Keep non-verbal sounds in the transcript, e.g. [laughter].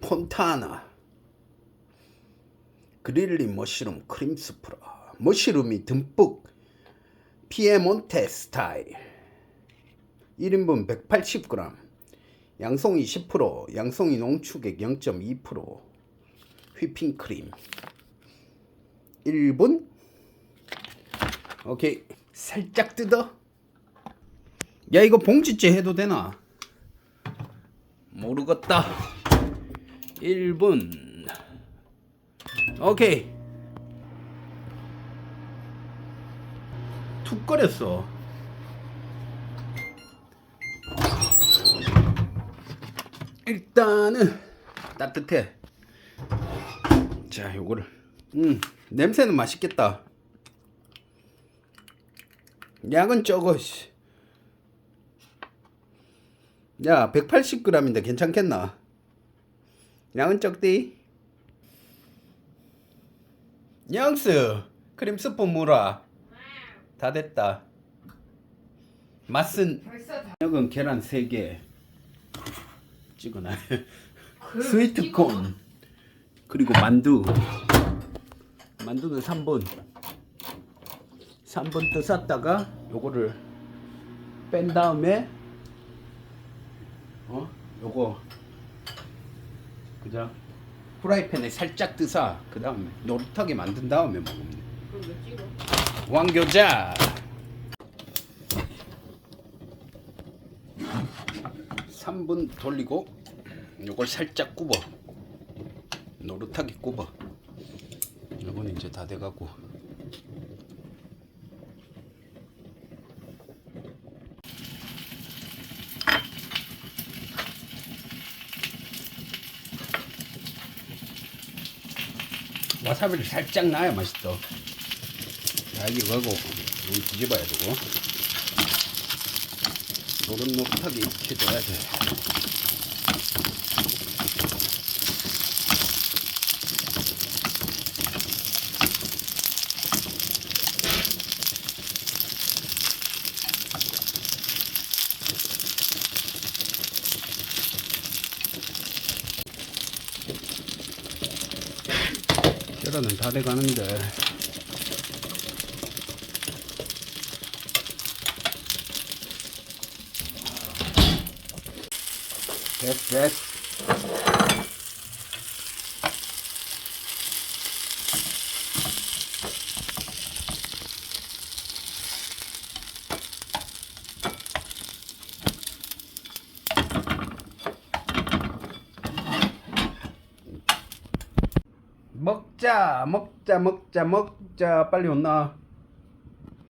폰타나. 그릴리 머쉬룸 크림 스프라. 머쉬룸이 듬뿍 피에몬테 스타일. 1인분 180g 양송이 10% 양송이 농축액 0.2% 휘핑크림. 1분. 오케이. 살짝 뜯어. 야 이거 봉지째 해도 되나? 모르겠다 1분. 오케이. 툭 거렸어. 일단은 따뜻해. 자 요거를. 음 냄새는 맛있겠다. 양은 적어 씨. 야 180g인데 괜찮겠나 양은 적디? 영스 크림 스푼 물어. 다 됐다. 맛은. 여긴 계란 3개. 찍어놔. [laughs] 그 스위트콘. 그리고 만두. 만두는 3분 3분 뜨쌌다가 요거를 뺀 다음에 어? 요거 그죠? 프라이팬에 살짝 뜨사 그 다음에 노릇하게 만든 다음에 먹으면 돼 그걸 왜 찍어? 왕교자! 3분 돌리고 요걸 살짝 굽어 노릇하게 굽어 요건 이제 다 돼가고 와사비를 살짝 넣어야 맛있어. 자 이거 하고 여기 뒤집어야 되고. 노릇노릇하게 익혀줘야 돼 계란은 다 돼가는데. 됐어 됐 먹자 먹자 먹자 먹자. 빨리 온나